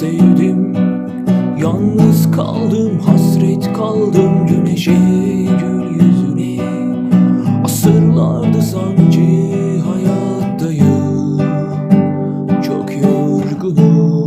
sevdim. Yalnız kaldım hasret kaldım güneşe gül yüzüne. Asırlardı sancı hayattayım. Çok yorgunum.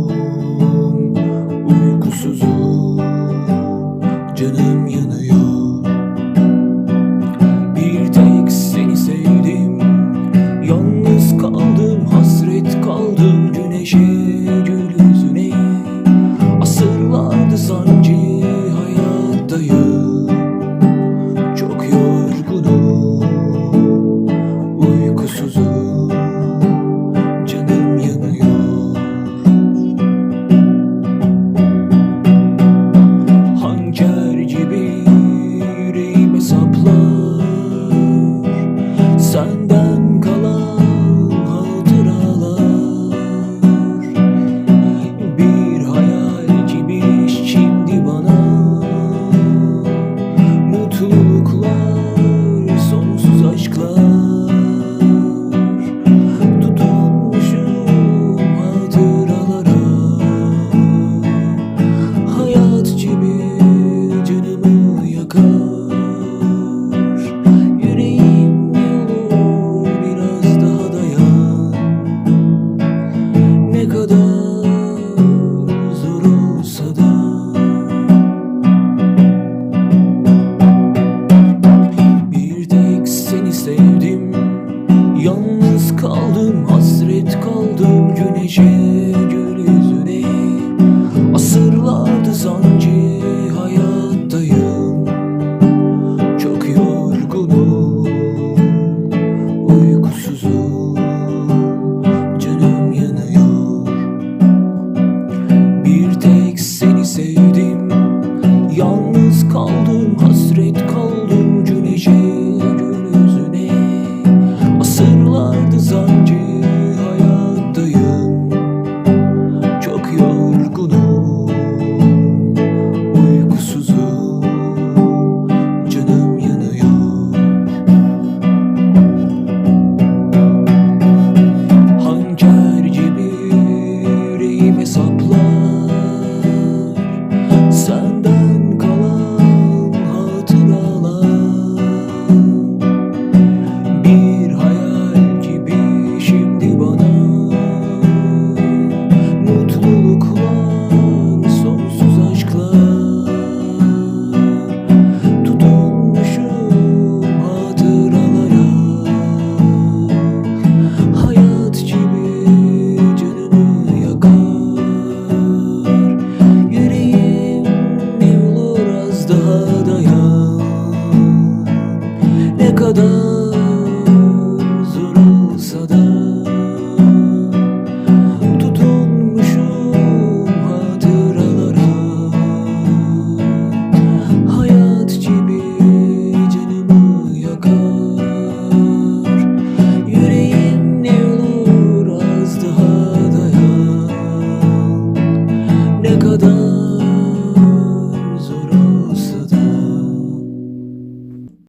দাদা